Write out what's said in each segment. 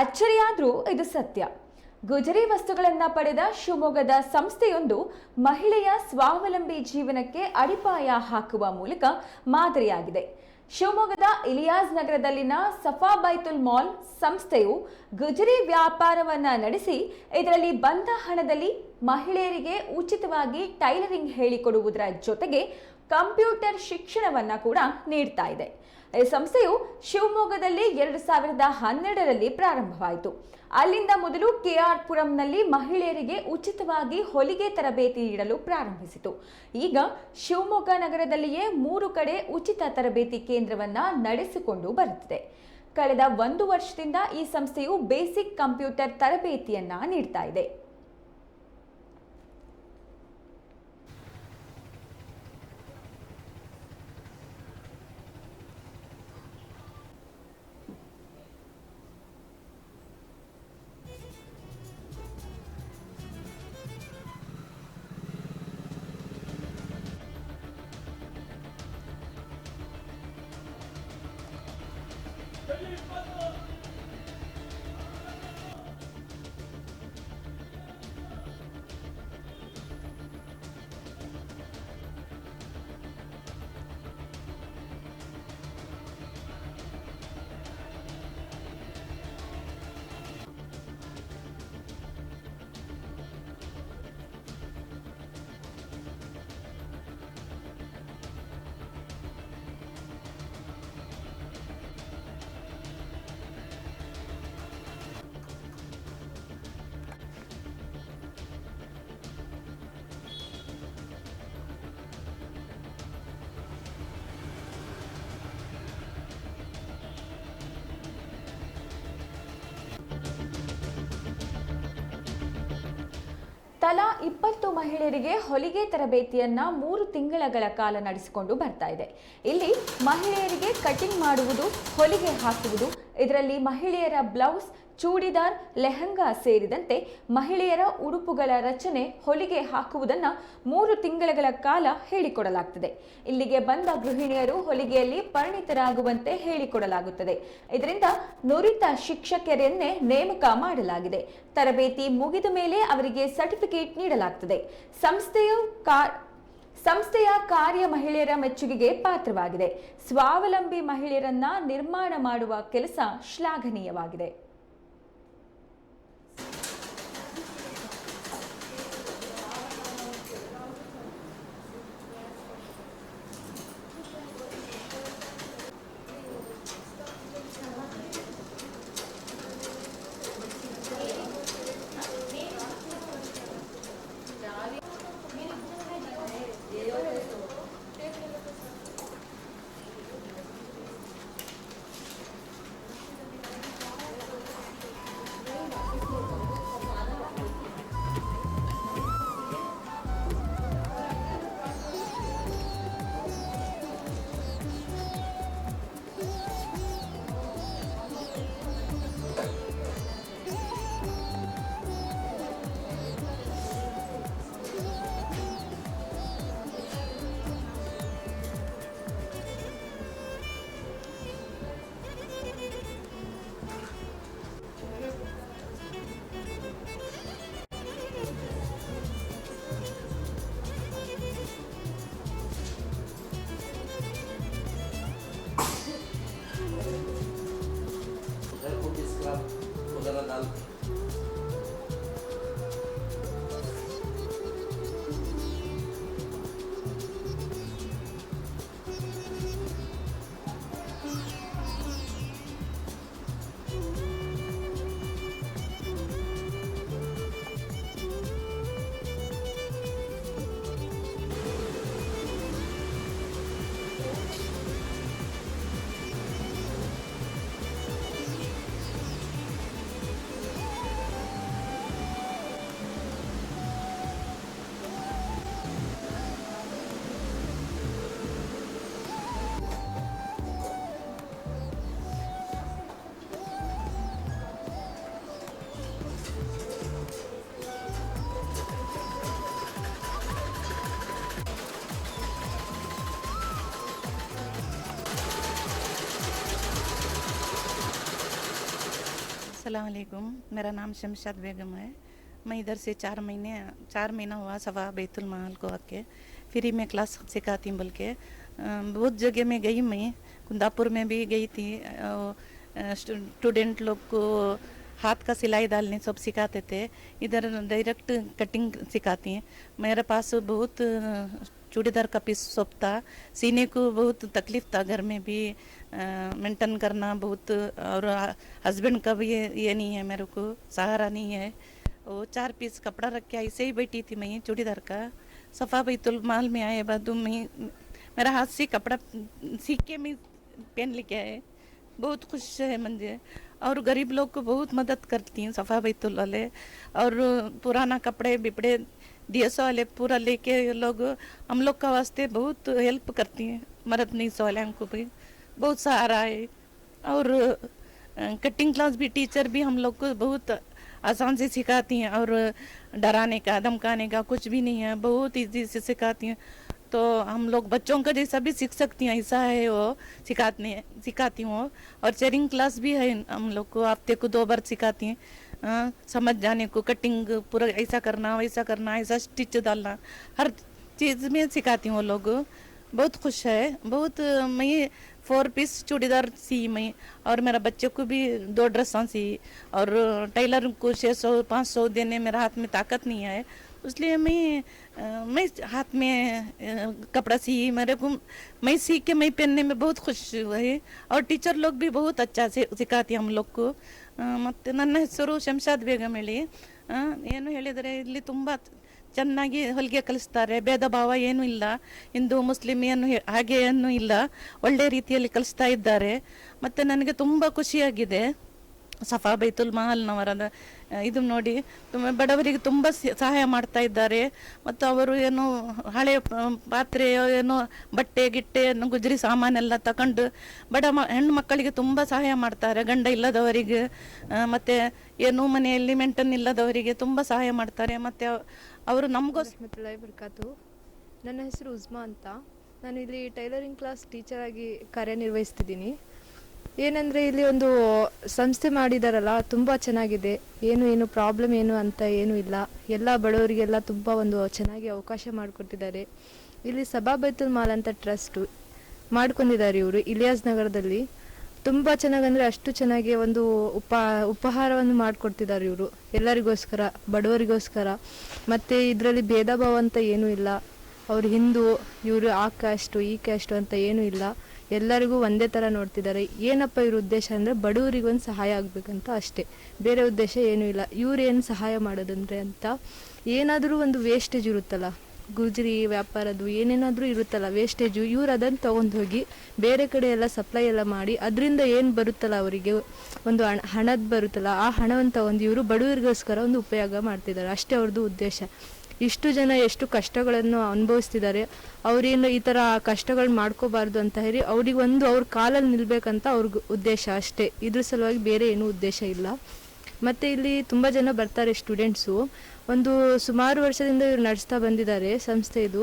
ಅಚ್ಚರಿಯಾದ್ರೂ ಇದು ಸತ್ಯ. ಗುಜರಿ ವಸ್ತುಗಳನ್ನು ಪಡೆದ ಶಿವಮೊಗ್ಗದ ಸಂಸ್ಥೆಯೊಂದು ಮಹಿಳೆಯ ಸ್ವಾವಲಂಬಿ ಜೀವನಕ್ಕೆ ಅಡಿಪಾಯ ಹಾಕುವ ಮೂಲಕ ಮಾದರಿಯಾಗಿದೆ. ಶಿವಮೊಗ್ಗದ ಇಲಿಯಾಸ್ ನಗರದಲ್ಲಿನ ಸಫಾ ಬೈತುಲ್ ಮಾಲ್ ಸಂಸ್ಥೆಯು ಗುಜರಿ ವ್ಯಾಪಾರವನ್ನ ನಡೆಸಿ ಇದರಲ್ಲಿ ಬಂದ ಹಣದಲ್ಲಿ ಮಹಿಳೆಯರಿಗೆ ಉಚಿತವಾಗಿ ಟೈಲರಿಂಗ್ ಹೇಳಿಕೊಡುವುದರ ಜೊತೆಗೆ ಕಂಪ್ಯೂಟರ್ ಶಿಕ್ಷಣವನ್ನ ಕೂಡ ನೀಡ್ತಾ ಇದೆ. ಈ ಸಂಸ್ಥೆಯು ಶಿವಮೊಗ್ಗದಲ್ಲಿ ಎರಡು ಸಾವಿರದ ಹನ್ನೆರಡರಲ್ಲಿ ಪ್ರಾರಂಭವಾಯಿತು. ಅಲ್ಲಿಂದ ಮೊದಲು ಕೆಆರ್ ಪುರಂನಲ್ಲಿ ಮಹಿಳೆಯರಿಗೆ ಉಚಿತವಾಗಿ ಹೊಲಿಗೆ ತರಬೇತಿ ನೀಡಲು ಪ್ರಾರಂಭಿಸಿತು. ಈಗ ಶಿವಮೊಗ್ಗ ನಗರದಲ್ಲಿಯೇ ಮೂರು ಕಡೆ ಉಚಿತ ತರಬೇತಿ ಕೇಂದ್ರವನ್ನ ನಡೆಸಿಕೊಂಡು ಬರುತ್ತಿದೆ. ಕಳೆದ ಒಂದು ವರ್ಷದಿಂದ ಈ ಸಂಸ್ಥೆಯು ಬೇಸಿಕ್ ಕಂಪ್ಯೂಟರ್ ತರಬೇತಿಯನ್ನ ನೀಡ್ತಾ ಇದೆ. ಇಪ್ಪತ್ತು ಮಹಿಳೆಯರಿಗೆ ಹೊಲಿಗೆ ತರಬೇತಿಯನ್ನ ಮೂರು ತಿಂಗಳಗಳ ಕಾಲ ನಡೆಸಿಕೊಂಡು ಬರ್ತಾ ಇದೆ. ಇಲ್ಲಿ ಮಹಿಳೆಯರಿಗೆ ಕಟಿಂಗ್ ಮಾಡುವುದು, ಹೊಲಿಗೆ ಹಾಕುವುದು ಇದರಲ್ಲಿ ಮಹಿಳೆಯರ ಬ್ಲೌಸ್, ಚೂಡಿದಾರ್, ಲೆಹಂಗಾ ಸೇರಿದಂತೆ ಮಹಿಳೆಯರ ಉಡುಪುಗಳ ರಚನೆ ಹೊಲಿಗೆ ಹಾಕುವುದನ್ನು ಮೂರು ತಿಂಗಳುಗಳ ಕಾಲ ಹೇಳಿಕೊಡಲಾಗ್ತದೆ. ಇಲ್ಲಿಗೆ ಬಂದ ಗೃಹಿಣಿಯರು ಹೊಲಿಗೆಯಲ್ಲಿ ಪರಿಣಿತರಾಗುವಂತೆ ಹೇಳಿಕೊಡಲಾಗುತ್ತದೆ. ಇದರಿಂದ ನುರಿತ ಶಿಕ್ಷಕರನ್ನೇ ನೇಮಕ ಮಾಡಲಾಗಿದೆ. ತರಬೇತಿ ಮುಗಿದ ಮೇಲೆ ಅವರಿಗೆ ಸರ್ಟಿಫಿಕೇಟ್ ನೀಡಲಾಗ್ತದೆ. ಸಂಸ್ಥೆಯು ಕಾ ಸಂಸ್ಥೆಯ ಕಾರ್ಯ ಮಹಿಳೆಯರ ಮೆಚ್ಚುಗೆಗೆ ಪಾತ್ರವಾಗಿದೆ. ಸ್ವಾವಲಂಬಿ ಮಹಿಳೆಯರನ್ನ ನಿರ್ಮಾಣ ಮಾಡುವ ಕೆಲಸ ಶ್ಲಾಘನೀಯವಾಗಿದೆ. अस्सलाम वालेकुम। मेरा नाम शमशाद बेगम है। मैं इधर से चार महीने, चार महीना हुआ सवा बैतुल महल को आके। फ्री में क्लास सिखाती हूँ बोल के बहुत जगह में गई मैं। कुंदापुर में भी गई थी। स्टूडेंट लोग को हाथ का सिलाई डालने सब सिखाते थे। इधर डायरेक्ट कटिंग सिखाती हैं। मेरे पास बहुत चूड़ीदार का पीस था सीने को बहुत तकलीफ़ था घर में भी मेंटेन करना बहुत और हस्बैंड का भी ये, ये नहीं है मेरे को सहारा नहीं है। वो चार पीस कपड़ा रख के ऐसे ही बैठी थी मैं चूड़ीदार का। सफ़ा बैतुल माल में आए बाद मैं मेरा हाथ से कपड़ा सीख के मैं पहन लेके आए। बहुत खुश है मुझे। और गरीब लोग को बहुत मदद करती हैं सफ़ा बैतुल वाले और पुराना कपड़े बिपड़े डीएसओ वाले पूरा लेके लोग। हम लोग का वास्ते बहुत हेल्प करती हैं, मदद नहीं वाले हमको भी। बहुत सहारा है। और कटिंग क्लास भी टीचर भी हम लोग को बहुत आसान से सिखाती हैं और डराने का, धमकाने का कुछ भी नहीं है, बहुत ईजी से सिखाती हैं। तो हम लोग बच्चों का जैसा भी सीख सकती हैं ऐसा है वो, सिखाते सिखाती हूँ। और चेयरिंग क्लास भी है हम लोग को हफ़्ते को दो बार सिखाती हैं। समझ जाने को कटिंग पूरा ऐसा करना वैसा करना ऐसा स्टिच डालना हर चीज़ में सिखाती हूँ लोग बहुत खुश है बहुत मैं फोर पीस चूड़ीदार सी मैं और मेरा बच्चे को भी दो ड्रेसा सी और टेलर को छः सौ पाँच सौ देने मेरा हाथ में ताकत नहीं है इसलिए मैं मैं हाथ में कपड़ा सी मेरे को मैं सीख के मैं पहनने में बहुत खुश हुई और टीचर लोग भी बहुत अच्छा से सिखाती हम लोग को ಮತ್ತೆ ನನ್ನ ಹೆಸರು ಶಂಶಾದ್ ಬೇಗಂ ಏನು ಹೇಳಿದರೆ ಇಲ್ಲಿ ತುಂಬ ಚೆನ್ನಾಗಿ ಹೊಲಿಗೆ ಕಲಿಸ್ತಾರೆ. ಭೇದ ಭಾವ ಏನೂ ಇಲ್ಲ. ಹಿಂದೂ ಮುಸ್ಲಿಮ್ ಏನು ಹಾಗೆ ಏನೂ ಇಲ್ಲ. ಒಳ್ಳೆ ರೀತಿಯಲ್ಲಿ ಕಲಿಸ್ತಾ ಇದ್ದಾರೆ. ಮತ್ತು ನನಗೆ ತುಂಬ ಖುಷಿಯಾಗಿದೆ. ಸಫಾ ಬೈತುಲ್ ಮಹಲ್ನವರ ಇದು ನೋಡಿ, ತುಂಬ ಬಡವರಿಗೆ ತುಂಬ ಸಹಾಯ ಮಾಡ್ತಾ ಇದ್ದಾರೆ. ಮತ್ತು ಅವರು ಏನು ಹಳೆಯ ಪಾತ್ರೆ ಏನೋ ಬಟ್ಟೆ, ಗಿಟ್ಟೆ ಏನು ಗುಜರಿ ಸಾಮಾನೆಲ್ಲ ತಗೊಂಡು ಬಡ ಮ, ಹೆಣ್ಣು ಮಕ್ಕಳಿಗೆ ತುಂಬ ಸಹಾಯ ಮಾಡ್ತಾರೆ, ಗಂಡ ಇಲ್ಲದವರಿಗೆ. ಮತ್ತು ಏನು ಮನೆಯಲ್ಲಿ ಮೆಂಟನ್ ಇಲ್ಲದವರಿಗೆ ತುಂಬ ಸಹಾಯ ಮಾಡ್ತಾರೆ. ಮತ್ತು ಅವರು ನಮಗೋಸ್ಕರ ಬರ್ಕಾತು ನನ್ನ ಹೆಸರು ಉಜ್ಮಾ ಅಂತ. ನಾನು ಇಲ್ಲಿ ಟೈಲರಿಂಗ್ ಕ್ಲಾಸ್ ಟೀಚರ್ ಆಗಿ ಕಾರ್ಯನಿರ್ವಹಿಸ್ತಿದ್ದೀನಿ. ಏನಂದರೆ ಇಲ್ಲಿ ಒಂದು ಸಂಸ್ಥೆ ಮಾಡಿದಾರಲ್ಲ, ತುಂಬ ಚೆನ್ನಾಗಿದೆ. ಏನು ಏನು ಪ್ರಾಬ್ಲಮ್ ಏನು ಅಂತ ಏನೂ ಇಲ್ಲ. ಎಲ್ಲ ಬಡವರಿಗೆಲ್ಲ ತುಂಬ ಒಂದು ಚೆನ್ನಾಗಿ ಅವಕಾಶ ಮಾಡಿಕೊಟ್ಟಿದ್ದಾರೆ. ಇಲ್ಲಿ ಸಭಾಬೈತುಲ್ ಮಾಲ್ ಅಂತ ಟ್ರಸ್ಟು ಮಾಡ್ಕೊಂಡಿದ್ದಾರೆ ಇವರು, ಇಲಿಯಾಸ್ ನಗರದಲ್ಲಿ. ತುಂಬ ಚೆನ್ನಾಗಿ ಅಂದರೆ ಅಷ್ಟು ಚೆನ್ನಾಗಿ ಒಂದು ಉಪ, ಉಪಹಾರವನ್ನು ಮಾಡಿಕೊಡ್ತಿದ್ದಾರೆ ಇವರು, ಎಲ್ಲರಿಗೋಸ್ಕರ, ಬಡವರಿಗೋಸ್ಕರ. ಮತ್ತು ಇದರಲ್ಲಿ ಭೇದ ಭಾವ ಅಂತ ಏನೂ ಇಲ್ಲ. ಅವ್ರು ಹಿಂದೂ, ಇವರು ಆ ಕ್ಯಾಸ್ಟು ಈ ಕ್ಯಾಸ್ಟು ಅಂತ ಏನೂ ಇಲ್ಲ. ಎಲ್ಲರಿಗೂ ಒಂದೇ ಥರ ನೋಡ್ತಿದ್ದಾರೆ. ಏನಪ್ಪ ಇವ್ರ ಉದ್ದೇಶ ಅಂದರೆ ಬಡವರಿಗೆ ಒಂದು ಸಹಾಯ ಆಗಬೇಕಂತ ಅಷ್ಟೇ. ಬೇರೆ ಉದ್ದೇಶ ಏನೂ ಇಲ್ಲ. ಇವ್ರು ಏನು ಸಹಾಯ ಮಾಡೋದಂದ್ರೆ ಅಂತ ಏನಾದರೂ ಒಂದು ವೇಸ್ಟೇಜ್ ಇರುತ್ತಲ್ಲ. ಗುಜರಿ, ವ್ಯಾಪಾರದ್ದು ಏನೇನಾದರೂ ಇರುತ್ತಲ್ಲ ವೇಸ್ಟೇಜು ಇವ್ರು ಅದನ್ನು ತೊಗೊಂಡು ಹೋಗಿ ಬೇರೆ ಕಡೆ ಎಲ್ಲ ಸಪ್ಲೈ ಎಲ್ಲ ಮಾಡಿ ಅದರಿಂದ ಏನು ಬರುತ್ತಲ್ಲ ಅವರಿಗೆ? ಒಂದು ಹಣ, ಹಣದ ಬರುತ್ತಲ್ಲ. ಆ ಹಣವನ್ನು ತಗೊಂಡು ಇವರು ಬಡವರಿಗೋಸ್ಕರ ಒಂದು ಉಪಯೋಗ ಮಾಡ್ತಿದ್ದಾರೆ. ಅಷ್ಟೇ ಅವ್ರದ್ದು ಉದ್ದೇಶ. ಇಷ್ಟು ಜನ ಎಷ್ಟು ಕಷ್ಟಗಳನ್ನು ಅನುಭವಿಸ್ತಿದ್ದಾರೆ. ಅವ್ರೇನು ಈ ಥರ ಕಷ್ಟಗಳು ಮಾಡ್ಕೋಬಾರ್ದು ಅಂತ ಹೇಳಿ ಅವ್ರಿಗೆ ಒಂದು ಅವ್ರ ಕಾಲಲ್ಲಿ ನಿಲ್ಬೇಕಂತ ಅವ್ರಿಗೆ ಉದ್ದೇಶ ಅಷ್ಟೇ. ಇದ್ರ ಸಲುವಾಗಿ ಬೇರೆ ಏನೂ ಉದ್ದೇಶ ಇಲ್ಲ. ಮತ್ತು ಇಲ್ಲಿ ತುಂಬ ಜನ ಬರ್ತಾರೆ ಸ್ಟೂಡೆಂಟ್ಸು. ಒಂದು ಸುಮಾರು ವರ್ಷದಿಂದ ಇವ್ರು ನಡೆಸ್ತಾ ಬಂದಿದ್ದಾರೆ ಸಂಸ್ಥೆ ಇದು.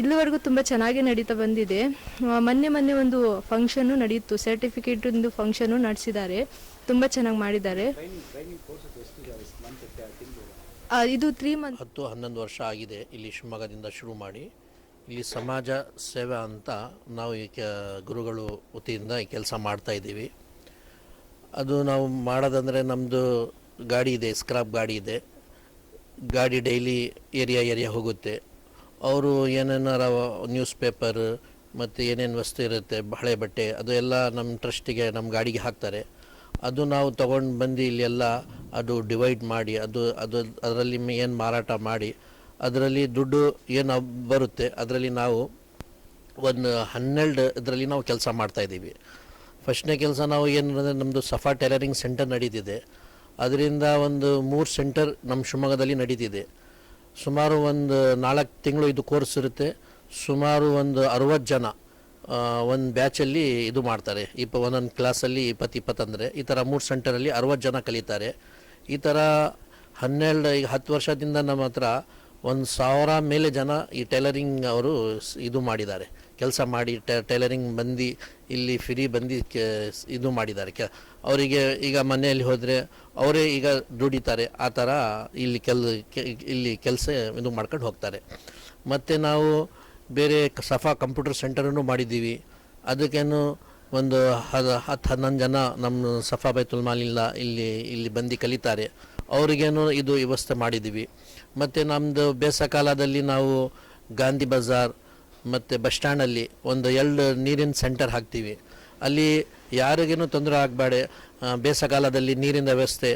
ಇಲ್ಲಿವರೆಗೂ ತುಂಬ ಚೆನ್ನಾಗಿ ನಡೀತಾ ಬಂದಿದೆ. ಮೊನ್ನೆ ಮೊನ್ನೆ ಒಂದು ಫಂಕ್ಷನ್ನು ನಡೆಯಿತು ಸರ್ಟಿಫಿಕೇಟಿಂದು ಫಂಕ್ಷನ್ನು ನಡೆಸಿದ್ದಾರೆ. ತುಂಬ ಚೆನ್ನಾಗಿ ಮಾಡಿದ್ದಾರೆ. ಇದು ತ್ರೀ ಮಂತ್ ಹತ್ತು, ಹನ್ನೊಂದು ವರ್ಷ ಆಗಿದೆ ಇಲ್ಲಿ ಶಿವಮೊಗ್ಗದಿಂದ ಶುರು ಮಾಡಿ. ಇಲ್ಲಿ ಸಮಾಜ ಸೇವೆ ಅಂತ ನಾವು ಈ ಗುರುಗಳು ವತಿಯಿಂದ ಈ ಕೆಲಸ ಮಾಡ್ತಾ ಇದ್ದೀವಿ. ಅದು ನಾವು ಮಾಡೋದಂದರೆ ನಮ್ಮದು ಗಾಡಿ ಇದೆ ಸ್ಕ್ರಾಪ್ ಗಾಡಿ ಇದೆ. ಗಾಡಿ ಡೈಲಿ ಏರಿಯಾ ಏರಿಯಾ ಹೋಗುತ್ತೆ. ಅವರು ಏನೇನಾರ ನ್ಯೂಸ್ ಪೇಪರ್ ಮತ್ತು ಏನೇನು ವಸ್ತು ಇರುತ್ತೆ ಹಳೆ ಬಟ್ಟೆ, ಅದು ಎಲ್ಲ ನಮ್ಮ ಟ್ರಸ್ಟಿಗೆ ನಮ್ಮ ಗಾಡಿಗೆ ಹಾಕ್ತಾರೆ. ಅದು ನಾವು ತಗೊಂಡು ಬಂದು ಇಲ್ಲೆಲ್ಲ ಅದು ಡಿವೈಡ್ ಮಾಡಿ, ಅದು ಅದು, ಅದರಲ್ಲಿ ಏನು ಮಾರಾಟ ಮಾಡಿ, ಅದರಲ್ಲಿ ದುಡ್ಡು ಏನು ಬರುತ್ತೆ, ಅದರಲ್ಲಿ ನಾವು ಒಂದು ಹನ್ನೆರಡು ಇದರಲ್ಲಿ ನಾವು ಕೆಲಸ ಮಾಡ್ತಾಯಿದ್ದೀವಿ ಫಸ್ಟ್ನೇ ಕೆಲಸ ನಾವು ಏನು ಅಂದರೆ ನಮ್ಮದು ಸಫಾ ಟೈಲರಿಂಗ್ ಸೆಂಟರ್ ನಡೀತಿದೆ. ಅದರಿಂದ ಒಂದು ಮೂರು ಸೆಂಟರ್ ನಮ್ಮ ಶಿವಮೊಗ್ಗದಲ್ಲಿ ನಡೀತಿದೆ. ಸುಮಾರು ಒಂದು ನಾಲ್ಕು ತಿಂಗಳು ಇದು ಕೋರ್ಸ್ ಇರುತ್ತೆ. ಸುಮಾರು ಒಂದು ಅರುವತ್ತು ಜನ ಒಂದು ಬ್ಯಾಚಲ್ಲಿ ಇದು ಮಾಡ್ತಾರೆ. ಇಪ್ಪ, ಒಂದೊಂದು ಕ್ಲಾಸಲ್ಲಿ ಇಪ್ಪತ್ತು ಇಪ್ಪತ್ತಂದರೆ ಈ ಥರ ಮೂರು ಸೆಂಟರಲ್ಲಿ ಅರವತ್ತು ಜನ ಕಲಿತಾರೆ. ಈ ಥರ ಹನ್ನೆರಡು, ಈಗ ಹತ್ತು ವರ್ಷದಿಂದ ನಮ್ಮ ಹತ್ರ ಒಂದು ಸಾವಿರ ಮೇಲೆ ಜನ ಈ ಟೈಲರಿಂಗ್ ಅವರು ಇದು ಮಾಡಿದ್ದಾರೆ. ಕೆಲಸ ಮಾಡಿ ಟೈಲರಿಂಗ್ ಬಂದು, ಇಲ್ಲಿ ಫ್ರೀ ಬಂದು ಇದು ಮಾಡಿದ್ದಾರೆ. ಕೆ, ಅವರಿಗೆ ಈಗ ಮನೆಯಲ್ಲಿ ಹೋದರೆ ಅವರೇ ಈಗ ದುಡಿತಾರೆ. ಆ ಥರ ಇಲ್ಲಿ ಕೆಲ ಇಲ್ಲಿ ಕೆಲಸ ಇದು ಮಾಡ್ಕೊಂಡು ಹೋಗ್ತಾರೆ. ಮತ್ತು ನಾವು ಬೇರೆ ಸಫಾ ಕಂಪ್ಯೂಟರ್ ಸೆಂಟರನ್ನು ಮಾಡಿದ್ದೀವಿ. ಅದಕ್ಕೇನು ಒಂದು ಹದ ಹತ್ತು ಹನ್ನೊಂದು ಜನ ನಮ್ಮ ಸಫಾ ಬೈತುಲ್ ಮಾಲಿಲ್ಲ ಇಲ್ಲಿ ಇಲ್ಲಿ ಬಂದು ಕಲಿತಾರೆ. ಅವರಿಗೇನು ಇದು ವ್ಯವಸ್ಥೆ ಮಾಡಿದ್ದೀವಿ. ಮತ್ತು ನಮ್ಮದು ಬೇಸಕಾಲದಲ್ಲಿ ನಾವು ಗಾಂಧಿ ಬಜಾರ್ ಮತ್ತು ಬಸ್ ಸ್ಟ್ಯಾಂಡಲ್ಲಿ ಒಂದು ಎರಡು ನೀರಿನ ಸೆಂಟರ್ ಹಾಕ್ತೀವಿ. ಅಲ್ಲಿ ಯಾರಿಗೇನು ತೊಂದರೆ ಆಗಬೇಡ ಬೇಸಕಾಲದಲ್ಲಿ ನೀರಿನ ವ್ಯವಸ್ಥೆ,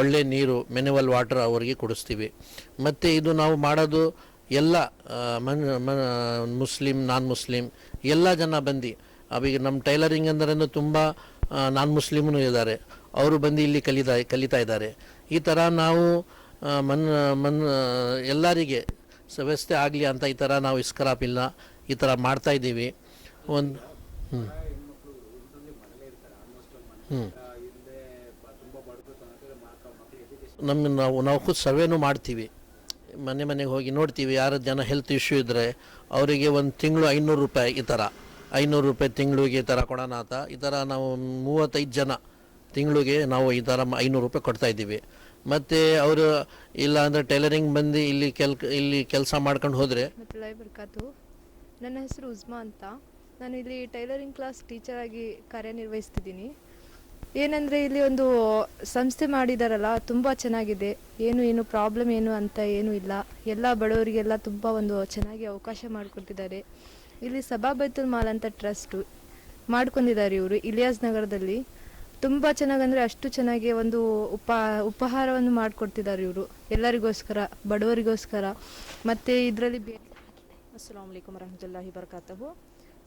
ಒಳ್ಳೆ ನೀರು ಮೆನುವಲ್ ವಾಟರ್ ಅವರಿಗೆ ಕೊಡಿಸ್ತೀವಿ. ಮತ್ತು ಇದು ನಾವು ಮಾಡೋದು ಎಲ್ಲ ಮನ್ ಮ ಮುಸ್ಲಿಂ ನಾನ್ ಮುಸ್ಲಿಮ್ ಎಲ್ಲ ಜನ ಬಂದು ಅವೀಗ ನಮ್ಮ ಟೈಲರಿಂಗ್ ಅಂದ್ರೂ ತುಂಬ ನಾನ್ ಮುಸ್ಲಿಮ್ನು ಇದ್ದಾರೆ ಅವರು ಬಂದು ಇಲ್ಲಿ ಕಲಿತಾ ಕಲಿತಾ ಇದ್ದಾರೆ ಈ ಥರ ನಾವು ಮನ್ ಮನ್, ಎಲ್ಲರಿಗೆ ವ್ಯವಸ್ಥೆ ಆಗಲಿ ಅಂತ ಈ ಥರ ನಾವು ಇಸ್ಕರಾಪಿಲ್ಲ, ಈ ಥರ ಮಾಡ್ತಾ ಇದ್ದೀವಿ. ಒಂದು ಹ್ಞೂ ಹ್ಞೂ ನಮ್ಮ ನಾವು ನಾವು ಖುದ್ ಸರ್ವೇನೂ ಮಾಡ್ತೀವಿ. ಮನೆ ಮನೆಗೆ ಹೋಗಿ ನೋಡ್ತೀವಿ, ಯಾರು ಜನ ಹೆಲ್ತ್ ಇಶ್ಯೂ ಇದ್ದರೆ ಅವರಿಗೆ ಒಂದು ತಿಂಗಳು ಐನೂರು ರೂಪಾಯಿ ಈ ಥರ ಐನೂರು ರೂಪಾಯಿ ತಿಂಗಳಿಗೆ ಈ ಥರ ಕೊಡೋಣ ಆತ ಈ ಥರ ನಾವು ಮೂವತ್ತೈದು ಜನ ತಿಂಗಳಿಗೆ ನಾವು ಈ ಥರ ಐನೂರು ರೂಪಾಯಿ ಕೊಡ್ತಾ ಇದ್ದೀವಿ. ಮತ್ತು ಅವರು ಇಲ್ಲ ಅಂದರೆ ಟೈಲರಿಂಗ್ ಬಂದು ಇಲ್ಲಿ ಕೆಲ್ ಇಲ್ಲಿ ಕೆಲಸ ಮಾಡ್ಕೊಂಡು ಹೋದರೆ ನನ್ನ ಹೆಸರು ಉಜ್ಮಾ ಅಂತ. ನಾನು ಇಲ್ಲಿ ಟೈಲರಿಂಗ್ ಕ್ಲಾಸ್ ಟೀಚರ್ ಆಗಿ ಕಾರ್ಯನಿರ್ವಹಿಸ್ತಿದ್ದೀನಿ. ಏನಂದರೆ ಇಲ್ಲಿ ಒಂದು ಸಂಸ್ಥೆ ಮಾಡಿದಾರಲ್ಲ, ತುಂಬ ಚೆನ್ನಾಗಿದೆ. ಏನು ಏನು ಪ್ರಾಬ್ಲಮ್ ಏನು ಅಂತ ಏನು ಇಲ್ಲ. ಎಲ್ಲ ಬಡವರಿಗೆಲ್ಲ ತುಂಬ ಒಂದು ಚೆನ್ನಾಗಿ ಅವಕಾಶ ಮಾಡಿಕೊಟ್ಟಿದ್ದಾರೆ. ಇಲ್ಲಿ ಸಭಾಬೈತುಲ್ ಮಾಲ್ ಅಂತ ಟ್ರಸ್ಟು ಮಾಡ್ಕೊಂಡಿದ್ದಾರೆ ಇವರು, ಇಲಿಯಾಸ್ ನಗರದಲ್ಲಿ. ತುಂಬ ಚೆನ್ನಾಗಂದರೆ ಅಷ್ಟು ಚೆನ್ನಾಗಿ ಒಂದು ಉಪ, ಉಪಹಾರವನ್ನು ಮಾಡಿಕೊಡ್ತಿದ್ದಾರೆ ಇವರು, ಎಲ್ಲರಿಗೋಸ್ಕರ, ಬಡವರಿಗೋಸ್ಕರ. ಮತ್ತು ಇದರಲ್ಲಿ ಬೇರೆ ಅಸ್ಸಲಾಮ್ ವಲೈಕುಮ್ ವರಹಮತುಲ್ಲಾಹಿ ಬರ್ಕಾತಹು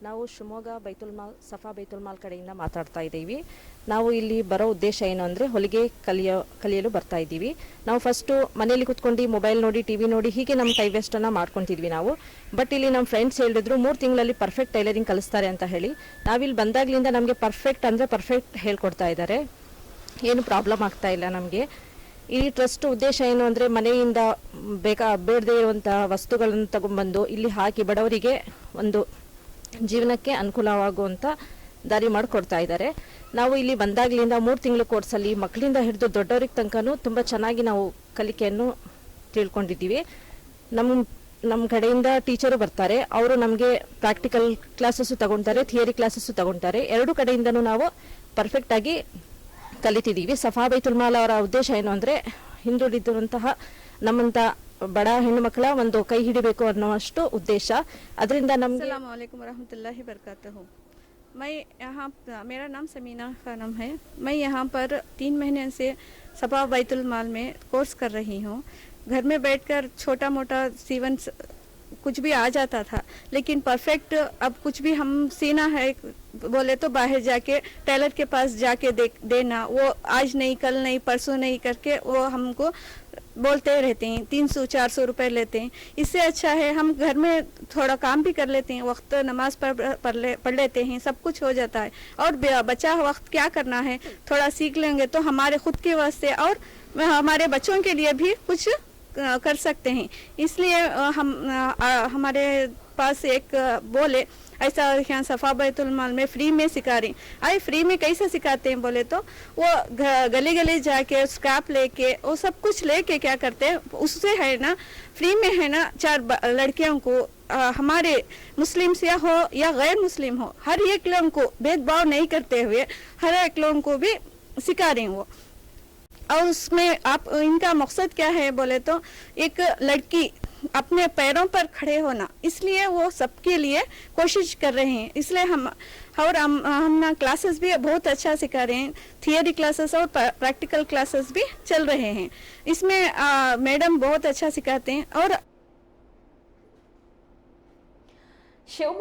ನಾವು ಶಿವಮೊಗ್ಗ ಬೈತುಲ್ ಮಾಲ್, ಸಫಾ ಬೈತುಲ್ ಮಾಲ್ ಕಡೆಯಿಂದ ಮಾತಾಡ್ತಾ ಇದ್ದೀವಿ. ನಾವು ಇಲ್ಲಿ ಬರೋ ಉದ್ದೇಶ ಏನು ಅಂದರೆ ಹೊಲಿಗೆ ಕಲಿಯೋ, ಕಲಿಯಲು ಬರ್ತಾ ಇದ್ದೀವಿ. ನಾವು ಫಸ್ಟು ಮನೇಲಿ ಕುತ್ಕೊಂಡು ಮೊಬೈಲ್ ನೋಡಿ ಟಿ ವಿ ನೋಡಿ ಹೀಗೆ ನಮ್ಮ ಟೈ ವೇಸ್ಟನ್ನು ಮಾಡ್ಕೊತಿದ್ವಿ ನಾವು. ಬಟ್ ಇಲ್ಲಿ ನಮ್ಮ ಫ್ರೆಂಡ್ಸ್ ಹೇಳಿದ್ರು, ಮೂರು ತಿಂಗಳಲ್ಲಿ ಪರ್ಫೆಕ್ಟ್ ಟೈಲರಿಂಗ್ ಕಲಿಸ್ತಾರೆ ಅಂತ ಹೇಳಿ. ನಾವಿಲ್ಲಿ ಬಂದಾಗ್ಲಿಂದ ನಮಗೆ ಪರ್ಫೆಕ್ಟ್ ಅಂದರೆ ಪರ್ಫೆಕ್ಟ್ ಹೇಳ್ಕೊಡ್ತಾ ಇದ್ದಾರೆ. ಏನು ಪ್ರಾಬ್ಲಮ್ ಆಗ್ತಾ ಇಲ್ಲ ನಮಗೆ. ಈ ಟ್ರಸ್ಟ್ ಉದ್ದೇಶ ಏನು ಅಂದರೆ ಮನೆಯಿಂದ ಬೇಕಾ, ಬೇಡದೇ ಇರುವಂಥ ವಸ್ತುಗಳನ್ನು ತಗೊಂಡ್ಬಂದು ಇಲ್ಲಿ ಹಾಕಿ ಬಡವರಿಗೆ ಒಂದು ಜೀವನಕ್ಕೆ ಅನುಕೂಲವಾಗುವಂಥ ದಾರಿ ಮಾಡಿಕೊಡ್ತಾ ಇದ್ದಾರೆ ನಾವು ಇಲ್ಲಿ ಬಂದಾಗ್ಲಿಂದ ಮೂರು ತಿಂಗಳು ಕೋರ್ಸಲ್ಲಿ ಮಕ್ಕಳಿಂದ ಹಿಡಿದು ದೊಡ್ಡವ್ರಿಗೆ ತನಕನೂ ತುಂಬ ಚೆನ್ನಾಗಿ ನಾವು ಕಲಿಕೆಯನ್ನು ತಿಳ್ಕೊಂಡಿದ್ದೀವಿ. ನಮ್ಮ ನಮ್ಮ ಕಡೆಯಿಂದ ಟೀಚರು ಬರ್ತಾರೆ. ಅವರು ನಮಗೆ ಪ್ರಾಕ್ಟಿಕಲ್ ಕ್ಲಾಸಸ್ಸು ತಗೊಂತಾರೆ, ಥಿಯರಿ ಕ್ಲಾಸಸ್ಸು ತಗೊಂತಾರೆ. ಎರಡು ಕಡೆಯಿಂದನೂ ನಾವು ಪರ್ಫೆಕ್ಟಾಗಿ ಕಲಿತಿದ್ದೀವಿ. ಸಫಾ ಬೈತುಲ್ಮಾಲ್ ಅವರ ಉದ್ದೇಶ ಏನು ಅಂದರೆ ಹಿಂದುಳಿದಿರುವಂತಹ ನಮ್ಮಂಥ ಬಡ ಹೆಣ್ಣು ಮಕ್ಕಳ ಒಂದು ಕೈ ಹಿಡಿಬೇಕು ಅನ್ನುವಷ್ಟು ಉದ್ದೇಶ ಅದರಿಂದ ನಮಗೆ अस्सलाम वालेकुम रहमतुल्लाहि वरकatuहू मैं यहाँ मेरा नाम समीना खानम है मैं यहाँ पर तीन महीने से सपा बैतुल माल में कोर्स कर रही हूँ घर में बैठकर छोटा मोटा सीवन स- कुछ भी आ जाता था लेकिन परफेक्ट अब कुछ भी हम सीना है बोले तो बाहर जाके टेलर के पास जाके दे, देना वो आज नहीं कल नहीं परसों नहीं करके वो हमको बोलते रहते हैं तीन सौ चार सौ रुपये लेते हैं। इससे अच्छा है हम घर में थोड़ा काम भी कर लेते हैं वक्त नमाज़ पढ़ पढ़ ले पढ़ लेते हैं सब कुछ हो जाता है। और बचा वक्त क्या करना है? थोड़ा सीख लेंगे तो हमारे खुद के वास्ते और हमारे बच्चों के लिए भी कुछ कर सकते हैं। इसलिए हम अ, हमारे पास एक बोले ऐसा यहाँ सफ़ा बैतुल माल में फ्री में सिखा रही अरे फ्री में कैसे सिखाते हैं? बोले तो वो गली गली जाके स्क्रैप लेके वो सब कुछ लेके क्या करते हैं? उससे है ना फ्री में है ना चार लड़कियों को अ, हमारे मुस्लिम से हो या गैर मुस्लिम हो हर एक लोगों को भेदभाव नहीं करते हुए हर एक लोगों को भी सिखा रही वो। और उसमें आप इनका मकसद क्या है? बोले तो एक लड़की अपने पैरों पर खड़े होना। इसलिए वो सबके लिए कोशिश कर रहे हैं। इसलिए हम और हम हम क्लासेस भी बहुत अच्छा सिखा रहे हैं। थियोरी क्लासेस और प्रैक्टिकल क्लासेस भी चल रहे हैं। इसमें आ, मैडम बहुत अच्छा सिखाते हैं। और शिव